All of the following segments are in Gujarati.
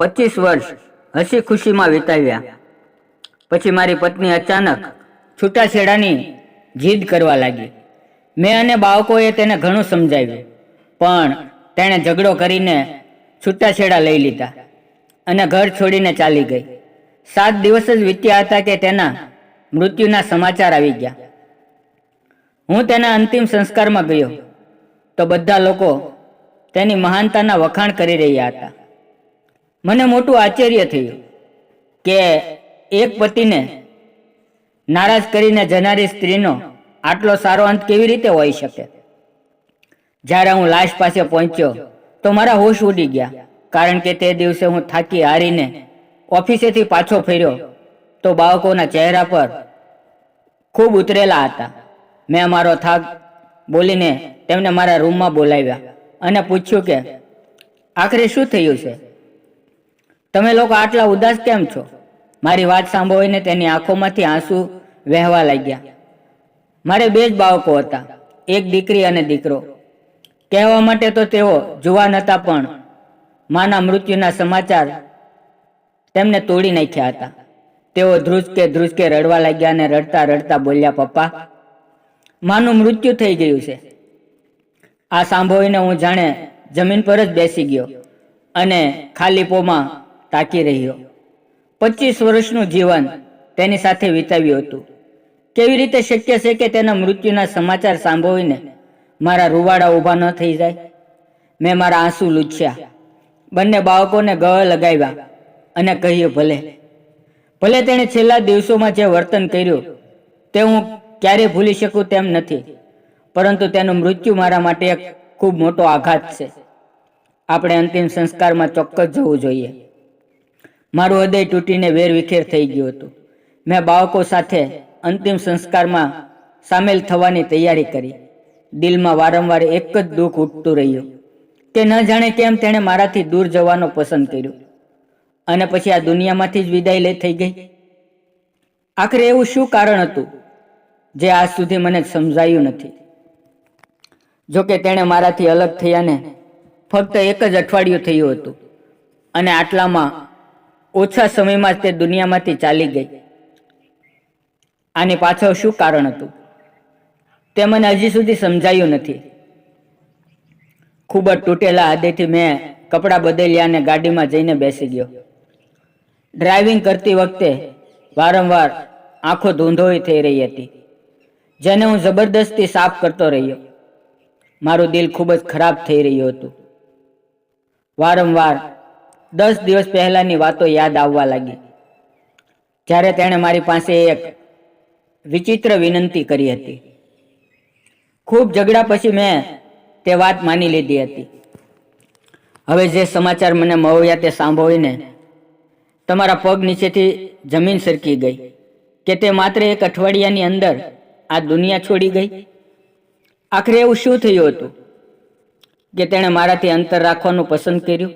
પચીસ વર્ષ હસી ખુશીમાં વિતાવ્યા. પછી મારી પત્ની અચાનક છૂટાછેડાની જીદ કરવા લાગી. મેં અને બાળકોએ તેને ઘણું સમજાવ્યું, પણ તેણે ઝઘડો કરીને છૂટાછેડા લઈ લીધા અને ઘર છોડીને ચાલી ગઈ. સાત દિવસ જ વીત્યા હતા કે તેના મૃત્યુના સમાચાર આવી ગયા. હું તેના અંતિમ સંસ્કારમાં ગયો તો બધા લોકો તેની મહાનતાના વખાણ કરી રહ્યા હતા. મને મોટું આશ્ચર્ય થયું કે એક પતિને નારાજ કરીને જનારી સ્ત્રીનો આટલો સારો અંત કેવી રીતે હોઈ શકે? જ્યારે હું લાશ પાસે પહોંચ્યો, તો મારા હોશ ઉડી ગયા, કારણ કે તે દિવસે હું થાકી હારીને ઓફિસેથી પાછો ફેર્યો, તો બાળકોના ચહેરા પર ખૂબ ઉતરેલા હતા. મેં મારો થાક બોલીને તેમને મારા રૂમમાં બોલાવ્યા અને પૂછ્યું કે, આખરે શું થયું છે? તમે લોકો આટલા ઉદાસ કેમ છો? મારી વાત સાંભળીને તેની આંખોમાંથી આંસુ વહેવા લાગ્યા. મારે બે જ બાળકો હતા, એક દીકરી અને દીકરો. કહેવા માટે તો તેઓ જુવાન હતા પણ માના મૃત્યુના સમાચાર તેમને તોડી નાખ્યા હતા. તેઓ ધ્રુજકે ધ્રુજકે રડવા લાગ્યા અને રડતા રડતા બોલ્યા, પપ્પા, માનું મૃત્યુ થઈ ગયું છે. આ સાંભળીને હું જાણે જમીન પર જ બેસી ગયો અને ખાલી પોમાં તાકી રહ્યો. પચીસ વર્ષનું જીવન તેની સાથે વિતાવ્યું હતું. કેવી રીતે શક્ય છે કે તેના મૃત્યુના સમાચાર સાંભળીને મારા રૂવાડા ઊભા ન થઈ જાય? મેં મારા આંસુ લૂછ્યા. બંને બાળકોને ગળ લગાવ્યા અને કહ્યું, ભલે. ભલે તેણે છેલ્લા દિવસોમાં જે વર્તન કર્યું, તે હું ક્યારેય ભૂલી શકું તેમ નથી. પરંતુ તેનું મૃત્યુ મારા માટે એક ખૂબ મોટો આઘાત છે. આપણે અંતિમ સંસ્કારમાં ચોક્કસ જવું જોઈએ. મારું હૃદય તૂટીને વેરવિખેર થઈ ગયું હતું. મેં બાળકો સાથે અંતિમ સંસ્કારમાં સામેલ થવાની તૈયારી કરી. દિલમાં વારંવાર એક જ દુઃખ ઉઠતું રહ્યું. તે ન જાણે કેમ તેણે મારાથી દૂર જવાનો પસંદ કર્યું. અને પછી આ દુનિયામાંથી જ વિદાય લઈ થઈ ગઈ. આખરે એવું શું કારણ હતું જે આજ સુધી મને સમજાયું નથી? જોકે તેણે મારાથી અલગ થયાને ફક્ત એક જ અઠવાડિયું થયું હતું. અને આટલામાં ઓછા સમયમાં તે દુનિયામાંથી ચાલી ગઈ. આની પાછળ શું કારણ હતું? તે મને હજી સુધી સમજાયું નથી. ખૂબ જ તૂટેલા હૃદયથી મેં કપડાં બદલ્યા અને ગાડીમાં જઈને બેસી ગયો. ડ્રાઇવિંગ કરતી વખતે વારંવાર આંખો ધૂંધોળી થઈ રહી હતી, જેને હું જબરદસ્તી સાફ કરતો રહ્યો. મારું દિલ ખૂબ જ ખરાબ થઈ રહ્યું હતું. વારંવાર દસ દિવસ પહેલાંની વાતો યાદ આવવા લાગી. જ્યારે તેણે મારી પાસે એક વિચિત્ર વિનંતી કરી હતી. ખૂબ ઝઘડા પછી મેં તે વાત માની લીધી હતી. હવે જે સમાચાર મને મળ્યા તે સાંભળીને તમારા પગ નીચેથી જમીન સરકી ગઈ, કે તે માત્ર એક અઠવાડિયાની અંદર આ દુનિયા છોડી ગઈ? આખરે એવું શું થયું હતું કે તેણે મારાથી અંતર રાખવાનું પસંદ કર્યું?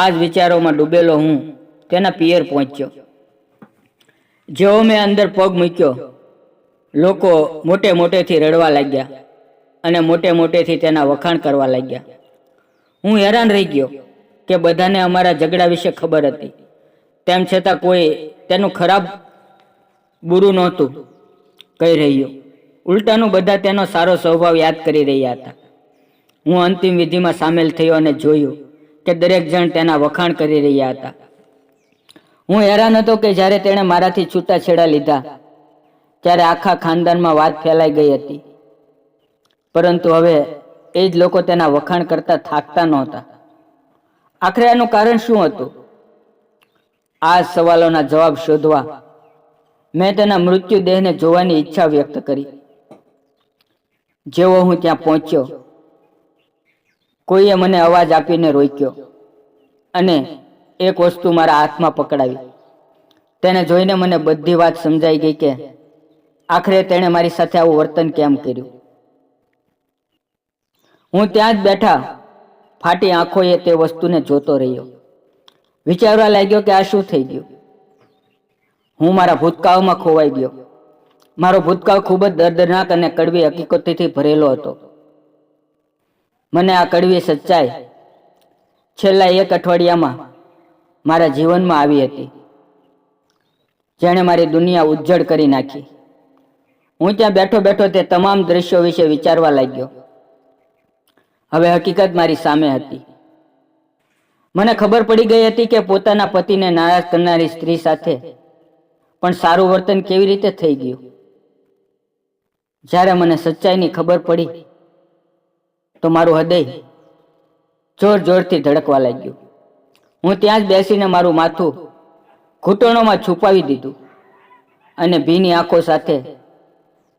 આ જ વિચારોમાં ડૂબેલો હું, તેના પિયર પહોંચ્યો. જેવો મેં અંદર પગ મૂક્યો, લોકો મોટે મોટેથી રડવા લાગ્યા અને મોટે મોટેથી તેના વખાણ કરવા લાગ્યા. હું હેરાન રહી ગયો કે બધાને અમારા ઝઘડા વિશે ખબર હતી. તેમ છતાં કોઈ તેનું ખરાબ બુરું નહોતું કહી રહ્યું. ઉલટાનું બધા તેનો સારો સ્વભાવ યાદ કરી રહ્યા હતા. હું અંતિમ વિધિમાં સામેલ થયો અને જોયું કે દરેક જણ તેના વખાણ કરી રહ્યા હતા. હું હેરાન હતો કે જ્યારે તેણે મારાથી છૂટાછેડા લીધા, ત્યારે આખા ખાનદાનમાં વાત ફેલાઈ ગઈ હતી. પરંતુ હવે એ જ લોકો તેના વખાણ કરતા થાકતા નહોતા. આખરે આનું કારણ શું હતું? આ સવાલોના જવાબ શોધવા મેં તેના મૃત્યુ દેહને જોવાની ઈચ્છા વ્યક્ત કરી. જેવો હું ત્યાં પહોંચ્યો કોઈએ મને અવાજ આપીને રોક્યો અને એક વસ્તુ મારા હાથમાં પકડાવી. તેને જોઈને મને બધી વાત સમજાઈ ગઈ કે આખરે તેણે મારી સાથે આવું વર્તન કેમ કર્યું? હું ત્યાં જ બેઠા ફાટી આંખોએ તે વસ્તુને જોતો રહ્યો. વિચારવા લાગ્યો કે આ શું થઈ ગયું? હું મારા ભૂતકાળમાં ખોવાઈ ગયો. મારો ભૂતકાળ ખૂબ જ દર્દનાક અને કડવી હકીકતથી ભરેલો હતો. મને આ કડવી સચ્ચાઈ છેલ્લા એક અઠવાડિયામાં મારા જીવનમાં આવી હતી. જેણે મારી દુનિયા ઉજ્જડ કરી નાખી. હું ત્યાં બેઠો બેઠો તે તમામ દ્રશ્યો વિશે વિચારવા લાગ્યો. હવે હકીકત મારી સામે હતી. મને ખબર પડી ગઈ હતી કે પોતાના પતિને નારાજ કરનારી સ્ત્રી સાથે પણ સારું વર્તન કેવી રીતે થઈ ગયું? જ્યારે મને સચ્ચાઈની ખબર પડી તો મારું હૃદય જોર જોરથી ધડકવા લાગ્યું. હું ત્યાં જ બેસીને મારું માથું ઘૂંટણોમાં છુપાવી દીધું અને ભીની આંખો સાથે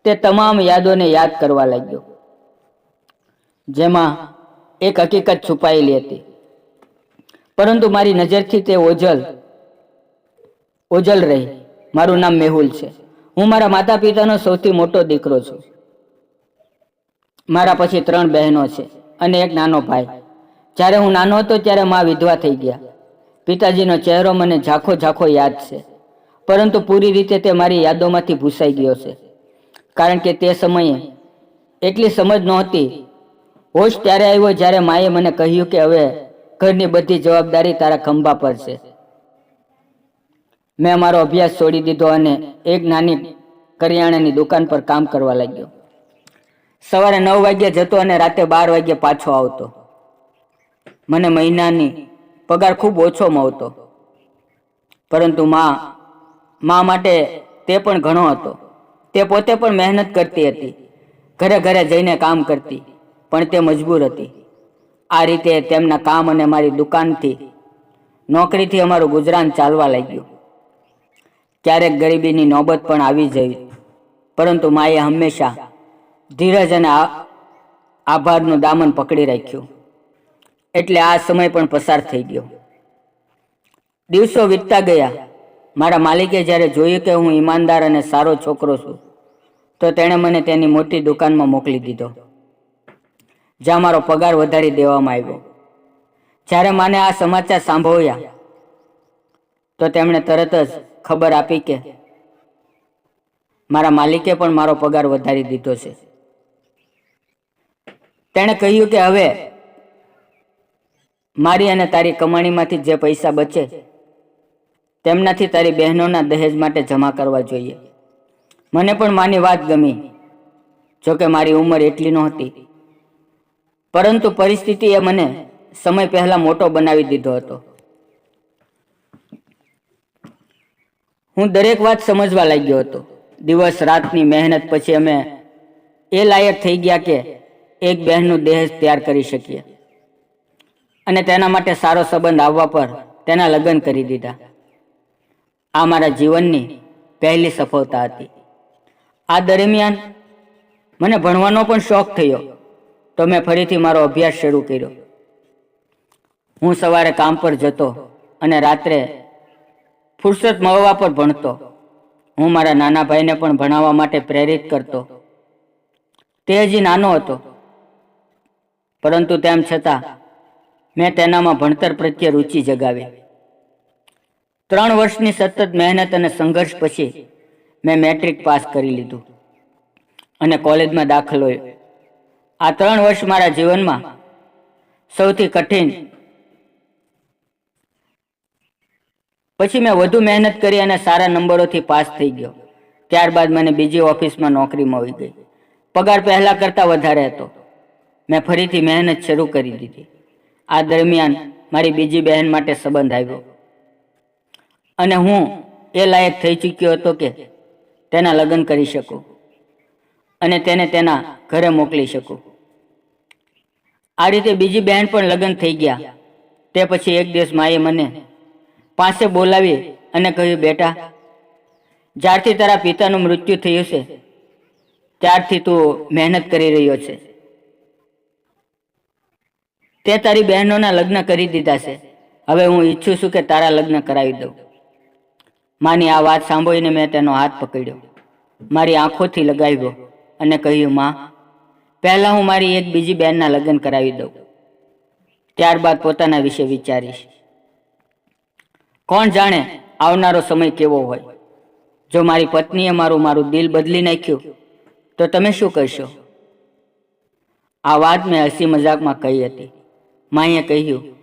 તે તમામ યાદોને યાદ કરવા લાગ્યો. જેમાં એક હકીકત છુપાયેલી હતી. પરંતુ મારી નજરથી તે ઓજલ ઓજલ રહી. મારું નામ મેહુલ છે. હું મારા માતા પિતાનો સૌથી મોટો દીકરો છું. મારા પછી ત્રણ બહેનો છે અને એક નાનો ભાઈ. જ્યારે હું નાનો હતો ત્યારે મા વિધવા થઈ ગયા. પિતાજીનો ચહેરો મને ઝાખો ઝાખો યાદ છે. પરંતુ પૂરી રીતે તે મારી યાદોમાંથી ભૂસાઈ ગયો છે. કારણ કે તે સમયે એટલી સમજ નહોતી. હોશ ત્યારે આવ્યો જ્યારે માએ મને કહ્યું કે હવે ઘરની બધી જવાબદારી તારા ખંભા પર છે. મેં મારો અભ્યાસ છોડી દીધો અને એક નાની કરિયાણાની દુકાન પર કામ કરવા લાગ્યો. સવારે નવ વાગ્યે જતો અને રાતે બાર વાગ્યે પાછો આવતો. મને મહિનાની પગાર ખૂબ ઓછો મળતો પરંતુ મા મા માટે તે પણ ઘણો હતો. તે પોતે પણ મહેનત કરતી હતી. ઘરે ઘરે જઈને કામ કરતી, પણ તે મજબૂર હતી. આ રીતે તેમના કામ અને મારી દુકાનથી, નોકરીથી અમારું ગુજરાન ચાલવા લાગ્યું. ક્યારેક ગરીબીની નોબત પણ આવી જઈ પરંતુ માએ હંમેશા ધીરજ અને આભારનું દામન પકડી રાખ્યું. એટલે આ સમય પણ પસાર થઈ ગયો. દિવસો વીતતા ગયા. મારા માલિકે જ્યારે જોયું કે હું ઈમાનદાર અને સારો છોકરો છું, તો તેણે મને તેની મોટી દુકાનમાં મોકલી દીધો, જ્યાં મારો પગાર વધારી દેવામાં આવ્યો. જ્યારે મને આ સમાચાર સાંભળ્યા, તો તેમણે તરત જ ખબર આપી કે મારા માલિકે પણ મારો પગાર વધારી દીધો છે. તેણે કહ્યું કે હવે મારી અને તારી કમાણીમાંથી જે પૈસા બચે, તેમનાથી તારી બહેનોના દહેજ માટે જમા કરવા જોઈએ. મને પણ માની વાત ગમી, જોકે મારી ઉંમર એટલી નહોતી. પરંતુ પરિસ્થિતિએ મને સમય પહેલા મોટો બનાવી દીધો હતો. હું દરેક વાત સમજવા લાગ્યો હતો. દિવસ, રાતની મહેનત પછી અમે એ લાયક થઈ ગયા કે એક બહેનનું દહેજ તૈયાર કરી શકીએ. અને તેના માટે સારો સંબંધ આવવા પર તેના લગ્ન કરી દીધા. આ મારા જીવનની પહેલી સફળતા હતી. આ દરમિયાન મને ભણવાનો પણ શોખ થયો. તો મેં ફરીથી મારો અભ્યાસ શરૂ કર્યો. હું સવારે કામ પર જતો અને રાત્રે ફુરસત મળવા પર ભણતો. હું મારા નાના ભાઈને પણ ભણાવવા માટે પ્રેરિત કરતો. તે હજી નાનો હતો. પરંતુ તેમ છતાં, મેં તેનામાં ભણતર પ્રત્યે રુચિ જગાવી. ત્રણ વર્ષની સતત મહેનત અને સંઘર્ષ પછી મેં મેટ્રિક પાસ કરી લીધું અને કોલેજમાં દાખલ હોય આ ત્રણ વર્ષ મારા જીવનમાં સૌથી કઠિન પછી મેં વધુ મહેનત કરી અને સારા નંબરોથી પાસ થઈ ગયો. ત્યારબાદ મને બીજી ઓફિસમાં નોકરી મળી ગઈ. પગાર પહેલા કરતાં વધારે હતો. મેં ફરીથી મહેનત શરૂ કરી દીધી. આ દરમિયાન મારી બીજી બહેન માટે સંબંધ આવ્યો. અને હું એ લાયક થઈ ચૂક્યો હતો કે તેના લગ્ન કરી શકું અને તેને તેના ઘરે મોકલી શકું. આ રીતે બીજી બહેન પણ લગ્ન થઈ ગયા. તે પછી એક દિવસ માએ મને પાસે બોલાવી અને કહ્યું, બેટા, જ્યારથી તારા પિતાનું મૃત્યુ થયું છે, ત્યારથી તું મહેનત કરી રહ્યો છે. તે તારી બહેનોના લગ્ન કરી દીધા છે. હવે હું ઈચ્છું છું કે તારા લગ્ન કરાવી દઉં. માની આ વાત સાંભળીને મેં તેનો હાથ પકડ્યો. મારી આંખોથી લગાવ્યો અને કહ્યું, માં, પહેલાં હું મારી એક બીજી બહેનના લગ્ન કરાવી દઉં. ત્યારબાદ પોતાના વિશે વિચારીશ. કોણ જાણે આવનારો સમય કેવો હોય? જો મારી પત્નીએ મારું મારું દિલ બદલી નાખ્યું, તો તમે શું કરશો? આ વાત મેં હસી મજાકમાં કહી હતી. માએ કહ્યું,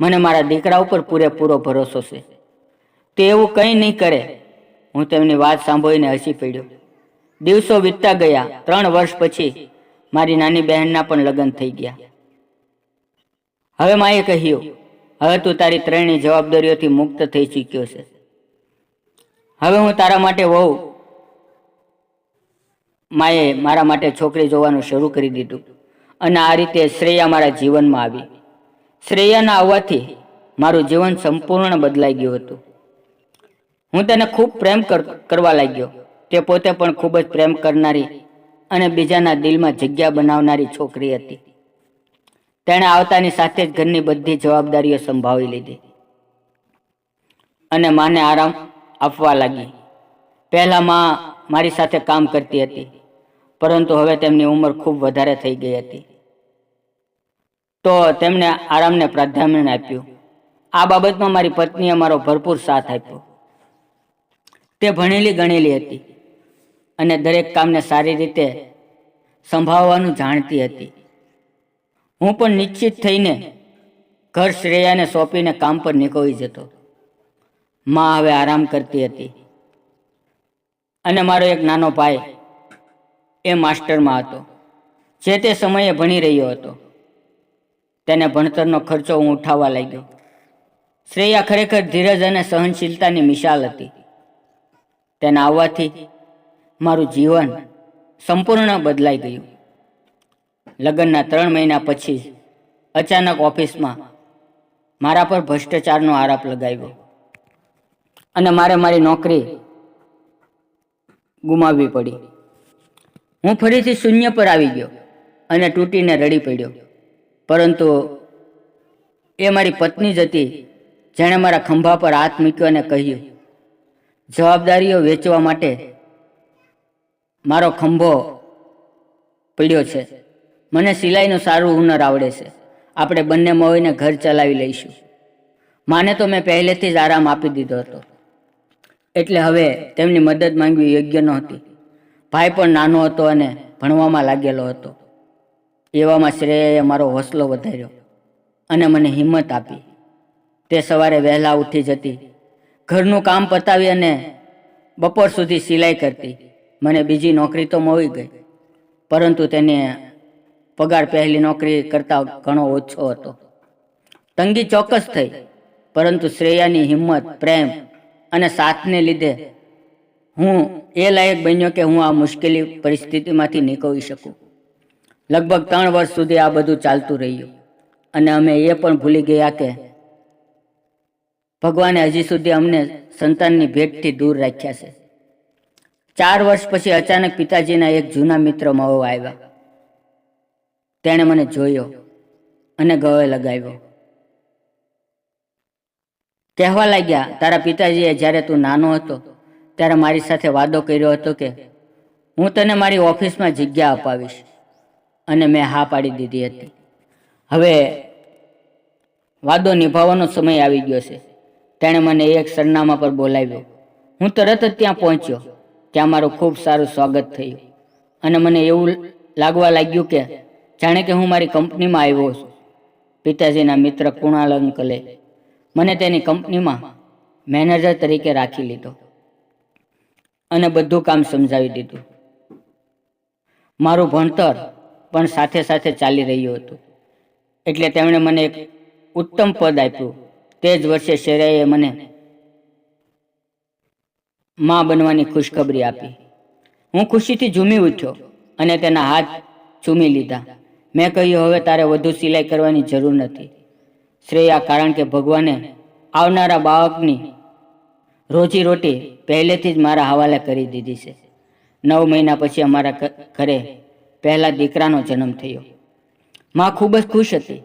મને મારા દીકરા ઉપર પૂરેપૂરો ભરોસો છે. તે એવું કંઈ નહીં કરે. હું તેમની વાત સાંભળીને હસી પડ્યો. દિવસો વીતતા ગયા. ત્રણ વર્ષ પછી મારી નાની બહેનના પણ લગ્ન થઈ ગયા. હવે માએ કહ્યું, હવે તું તારી ત્રણેય જવાબદારીઓથી મુક્ત થઈ ચૂક્યો છે. હવે હું તારા માટે વહુ. માએ મારા માટે છોકરી જોવાનું શરૂ કરી દીધું. અને આ રીતે શ્રેયા મારા જીવનમાં આવી. શ્રેયાના આવવાથી મારું જીવન સંપૂર્ણ બદલાઈ ગયું હતું. હું તેને ખૂબ પ્રેમ કર- કરવા લાગ્યો. તે પોતે પણ ખૂબ જ પ્રેમ કરનારી અને બીજાના દિલમાં જગ્યા બનાવનારી છોકરી હતી. તેણે આવતાની સાથે જ ઘરની બધી જવાબદારીઓ સંભાળી લીધી. અને માને આરામ આપવા લાગી. પહેલા માં મારી સાથે કામ કરતી હતી. પરંતુ હવે તેમની ઉંમર ખૂબ વધારે થઈ ગઈ હતી. તો તેમણે આરામને પ્રાધાન્ય આપ્યું. આ બાબતમાં મારી પત્નીએ મારો ભરપૂર સાથ આપ્યો. તે ભણેલી ગણેલી હતી અને દરેક કામને સારી રીતે સંભાળવાનું જાણતી હતી. હું પણ નિશ્ચિત થઈને ઘર શ્રેયાને સોંપીને કામ પર નીકળી જતો. માં હવે આરામ કરતી હતી. અને મારો એક નાનો ભાઈ એ માસ્ટરમાં હતો. જે તે સમયે ભણી રહ્યો હતો. તેને ભણતરનો ખર્ચો હું ઉઠાવવા લાગ્યો. શ્રેયા ખરેખર ધીરજ અને સહનશીલતાની મિસાલ હતી. તેના આવવાથી મારું જીવન સંપૂર્ણ બદલાઈ ગયું. લગ્નના ત્રણ મહિના પછી અચાનક ઓફિસમાં મારા પર ભ્રષ્ટાચારનો આરોપ લગાવ્યો અને મારે મારી નોકરી ગુમાવવી પડી. હું ફરીથી શૂન્ય પર આવી ગયો અને તૂટીને રડી પડ્યો. પરંતુ એ મારી પત્ની જ હતી, જેણે મારા ખંભા પર હાથ મૂક્યો અને કહ્યું, જવાબદારીઓ વેચવા માટે મારો ખંભો પડ્યો છે. મને સિલાઈનું સારું હુનર આવડે છે. આપણે બંને મળીને ઘર ચલાવી લઈશું. માને તો મેં પહેલેથી જ આરામ આપી દીધો હતો. એટલે હવે તેમની મદદ માંગવી યોગ્ય નહોતી. ભાઈ પણ નાનો હતો અને ભણવામાં લાગેલો હતો. એવામાં શ્રેયાએ મારો હોસલો વધાર્યો અને મને હિંમત આપી. તે સવારે વહેલા ઉઠી જતી, ઘરનું કામ પતાવી અને બપોર સુધી સિલાઈ કરતી. મને બીજી નોકરી તો મળી ગઈ, પરંતુ તેને પગાર પહેલી નોકરી કરતાં ઘણો ઓછો હતો. તંગી ચોક્કસ થઈ, પરંતુ શ્રેયાની હિંમત, પ્રેમ અને સાથને લીધે હું એ લાયક બન્યો કે હું આ મુશ્કેલી પરિસ્થિતિમાંથી નીકળી શકું. લગભગ ત્રણ વર્ષ સુધી આ બધું ચાલતું રહ્યું. અને અમે એ પણ ભૂલી ગયા કે ભગવાને હજી સુધી અમને સંતાનની ભેટથી દૂર રાખ્યા છે. ચાર વર્ષ પછી અચાનક પિતાજીના એક જૂના મિત્ર મળવા આવ્યા. તેણે મને જોયો અને ગળે લગાવ્યો. કહેવા લાગ્યા, તારા પિતાજીએ જ્યારે તું નાનો હતો ત્યારે મારી સાથે વાદો કર્યો હતો કે હું તને મારી ઓફિસમાં જગ્યા અપાવીશ. અને મેં હા પાડી દીધી હતી. હવે વાદો નિભાવવાનો સમય આવી ગયો છે. તેણે મને એક સરનામા પર બોલાવ્યો. હું તરત જ ત્યાં પહોંચ્યો. ત્યાં મારું ખૂબ સારું સ્વાગત થયું. અને મને એવું લાગવા લાગ્યું કે જાણે કે હું મારી કંપનીમાં આવ્યો છું. પિતાજીના મિત્ર કુણાલ અંકલે મને તેની કંપનીમાં મેનેજર તરીકે રાખી લીધો. અને બધું કામ સમજાવી દીધું. મારું ભણતર પણ સાથે સાથે ચાલી રહ્યું હતું. એટલે તેમણે મને એક ઉત્તમ પદ આપ્યું. તે જ વર્ષે શેરાએ મને માં બનવાની ખુશખબરી આપી. હું ખુશીથી ઝૂમી ઉઠ્યો અને તેના હાથ ચૂમી લીધા. મેં કહ્યું, હવે તારે વધુ સિલાઈ કરવાની જરૂર નથી. શ્રેયા, કારણ કે ભગવાને આવનારા બાળકની રોજી રોટી પહેલેથી જ મારા હવાલે કરી દીધી છે. નવ મહિના પછી અમારા ઘરે પહેલા દીકરાનો જન્મ થયો. માં ખૂબ જ ખુશ હતી.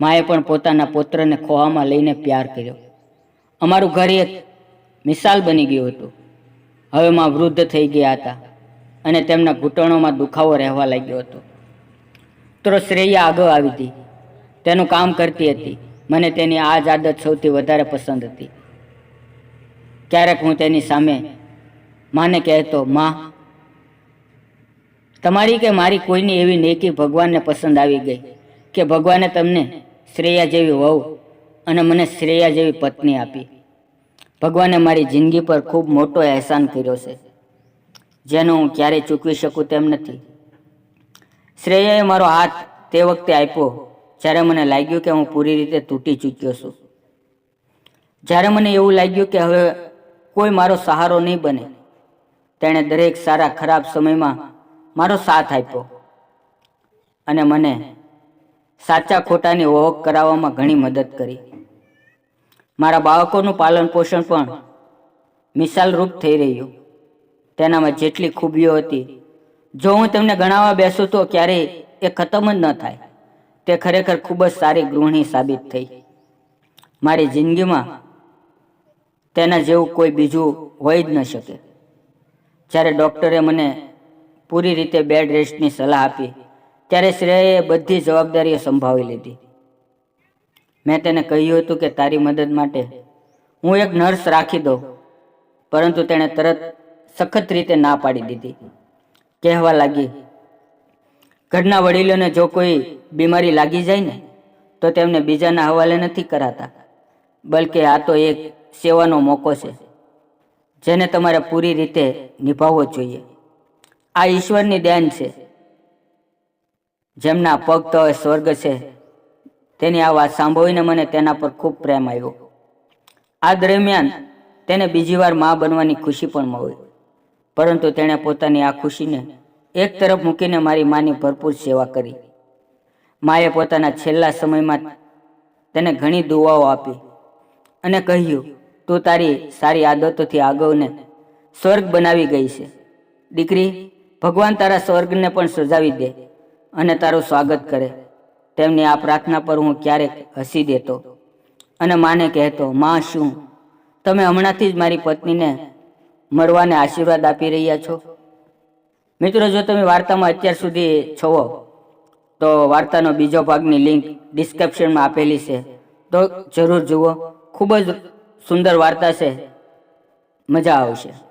માએ પણ પોતાના પુત્રને ખોવામાં લઈને પ્યાર કર્યો. અમારું ઘર એક મિસાલ બની ગયું હતું. હવે માં વૃદ્ધ થઈ ગયા હતા અને તેમના ઘૂંટણોમાં દુખાવો રહેવા લાગ્યો હતો. તો શ્રેયા આગળ આવી હતી. તેનું કામ કરતી હતી. મને તેની આ જ આદત સૌથી વધારે પસંદ હતી. ક્યારેક હું તેની સામે માને કહેતો, માં, તમારી કે મારી કોઈની એવી નેકી ભગવાનને પસંદ આવી ગઈ કે ભગવાને તમને શ્રેયા જેવી વહુ અને મને શ્રેયા જેવી પત્ની આપી? ભગવાને મારી જિંદગી પર ખૂબ મોટો અહેસાન કર્યો છે, જેનો હું ક્યારેય ચૂકવી શકું તેમ નથી. શ્રેયાએ મારો હાથ તે વખતે આપ્યો જ્યારે મને લાગ્યું કે હું પૂરી રીતે તૂટી ચૂક્યો છું. જ્યારે મને એવું લાગ્યું કે હવે કોઈ મારો સહારો નહીં બને. તેણે દરેક સારા ખરાબ સમયમાં મારો સાથ આપ્યો અને મને સાચા ખોટાની ઓળખ કરાવવામાં ઘણી મદદ કરી. મારા બાળકોનું પાલન પોષણ પણ મિસાલરૂપ થઈ રહ્યું. તેનામાં જેટલી ખૂબીઓ હતી, જો હું તેમને ગણાવવા બેસું તો ક્યારેય એ ખતમ જ ન થાય. તે ખરેખર ખૂબ જ સારી ગૃહિણી સાબિત થઈ. મારી જિંદગીમાં તેના જેવું કોઈ બીજું હોઈ જ ન શકે. જ્યારે ડૉક્ટરે મને પૂરી રીતે બેડ રેસ્ટની સલાહ આપી, ત્યારે શ્રેયએ બધી જવાબદારીઓ સંભાળી લીધી. મેં તેને કહ્યું હતું કે તારી મદદ માટે હું એક નર્સ રાખી દઉં, પરંતુ તેણે તરત સખત રીતે ના પાડી દીધી. કહેવા લાગી, ઘરના વડીલોને જો કોઈ બીમારી લાગી જાય ને, તો તેમને બીજાના હવાલે નથી કરાતા, બલકે આ તો એક સેવાનો મોકો છે, જેને તમારે પૂરી રીતે નિભાવવો જોઈએ. આ ઈશ્વરની દેન છે. જેમના પગ તો સ્વર્ગ છે, તેની આ વાત સાંભળીને મને તેના પર ખૂબ પ્રેમ આવ્યો. આ દરમિયાન તેને બીજી વાર મા બનવાની ખુશી પણ મળી, પરંતુ તેણે પોતાની આ ખુશીને એક તરફ મૂકીને મારી માની ભરપૂર સેવા કરી. માએ પોતાના છેલ્લા સમયમાં તેને ઘણી દુવાઓ આપી અને કહ્યું તું તારી સારી આદતોથી આગળને સ્વર્ગ બનાવી ગઈ છે. દીકરી, ભગવાન તારા સ્વર્ગને પણ સજાવી દે અને તારું સ્વાગત કરે. તેમની આ પ્રાર્થના પર હું ક્યારેક હસી દેતો અને માને કહેતો, માં શું? તમે હમણાંથી જ મારી પત્નીને મળવાને આશીર્વાદ આપી રહ્યા છો? મિત્રો, જો તમે વાર્તામાં અત્યાર સુધી છો તો વાર્તાનો બીજો ભાગની લિંક ડિસ્ક્રિપ્શનમાં આપેલી છે. તો જરૂર જુઓ. ખૂબ જ સુંદર વાર્તા છે. મજા આવશે.